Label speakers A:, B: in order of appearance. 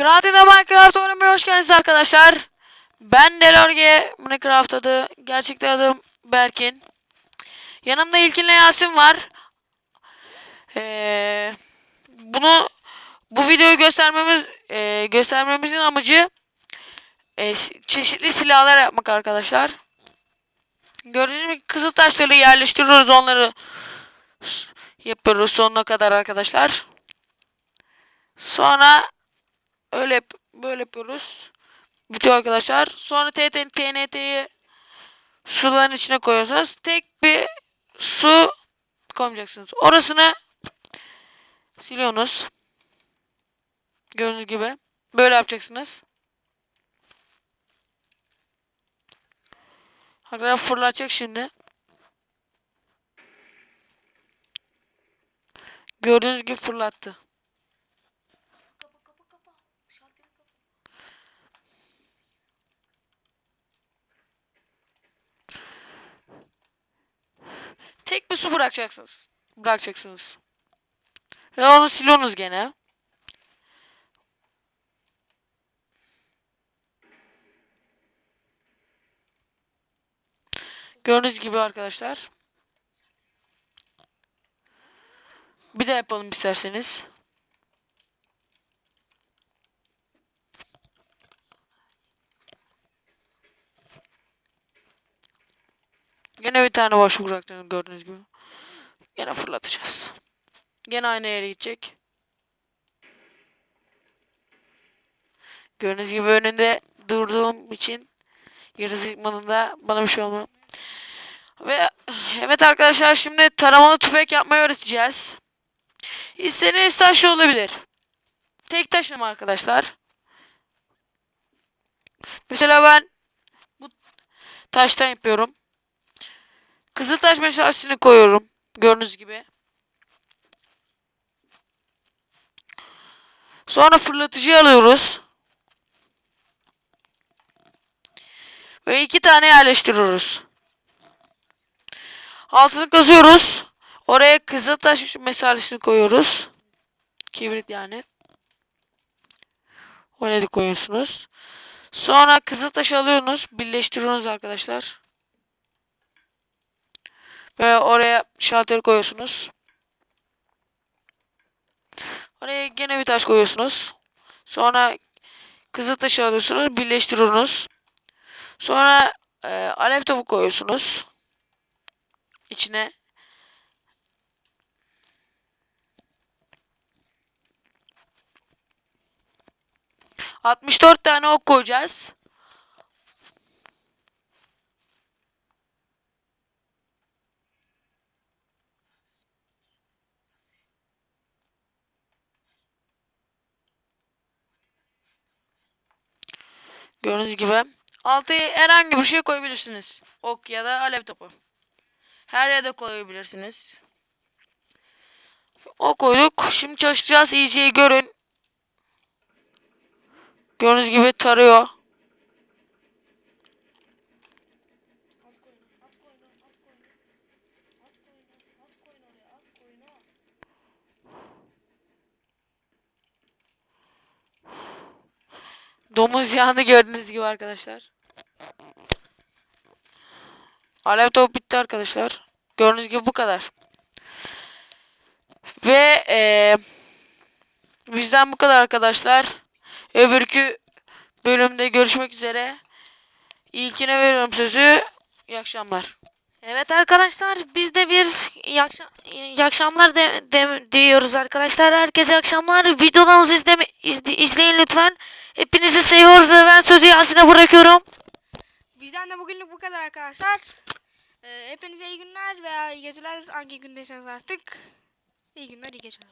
A: Kreatif'te Minecraft oynamaya hoş geldiniz arkadaşlar. Ben Delorge Minecraft adı. Gerçekte adım Berkin. Yanımda İlkin'le Yasin var. Ee, bunu bu videoyu göstermemiz e, göstermemizin amacı e, çeşitli silahlar yapmak arkadaşlar. Gördüğünüz gibi kızıl taşları yerleştiriyoruz onları yapıyoruz sonuna kadar arkadaşlar. Sonra öyle böyle yapıyoruz. Bitiyor arkadaşlar. Sonra TNT'yi suların içine koyuyorsunuz. Tek bir su koymayacaksınız. Orasını siliyorsunuz. Gördüğünüz gibi. Böyle yapacaksınız. Arkadaşlar fırlatacak şimdi. Gördüğünüz gibi fırlattı. Tek bir su bırakacaksınız. Bırakacaksınız. Ve onu siliyorsunuz gene. Gördüğünüz gibi arkadaşlar. Bir de yapalım isterseniz. Yine bir tane boşluk bıraktığını gördüğünüz gibi. Yine fırlatacağız. Yine aynı yere gidecek. Gördüğünüz gibi önünde durduğum için yarısı çıkmadığında bana bir şey olmuyor. Ve evet arkadaşlar şimdi taramalı tüfek yapmayı öğreteceğiz. İstediğiniz taş olabilir. Tek taşım arkadaşlar. Mesela ben bu taştan yapıyorum. Kızıltaş meşalesini koyuyorum. Gördüğünüz gibi. Sonra fırlatıcıyı alıyoruz. Ve iki tane yerleştiriyoruz. Altını kazıyoruz. Oraya kızıltaş meşalesini koyuyoruz. Kibrit yani. Oraya koyuyorsunuz. Sonra kızıltaşı alıyorsunuz. Birleştiriyorsunuz arkadaşlar. Ve oraya şalteri koyuyorsunuz. Oraya gene bir taş koyuyorsunuz. Sonra kızıl taşı alıyorsunuz. Birleştiriyorsunuz. Sonra e, alev topu koyuyorsunuz. İçine. Altmış dört tane ok koyacağız. Gördüğünüz gibi. Altıya herhangi bir şey koyabilirsiniz. Ok ya da alev topu. Her yerde koyabilirsiniz. O koyduk. Şimdi çalışacağız. iyice görün. Gördüğünüz gibi tarıyor. Domuz yağını gördüğünüz gibi arkadaşlar. Alev top bitti arkadaşlar. Gördüğünüz gibi bu kadar. Ve eee bizden bu kadar arkadaşlar. Öbürkü bölümde görüşmek üzere. İlkine veriyorum sözü. İyi akşamlar.
B: Evet arkadaşlar biz de bir iyi, akşam, akşamlar de, de- diyoruz arkadaşlar. Herkese akşamlar. Videolarımızı izleme, izle- izleyin lütfen. Hepinizi seviyoruz ve ben sözü Yasin'e bırakıyorum.
C: Bizden de bugünlük bu kadar arkadaşlar. Ee, hepinize iyi günler veya iyi geceler. Hangi gündeyseniz artık. İyi günler, iyi geceler.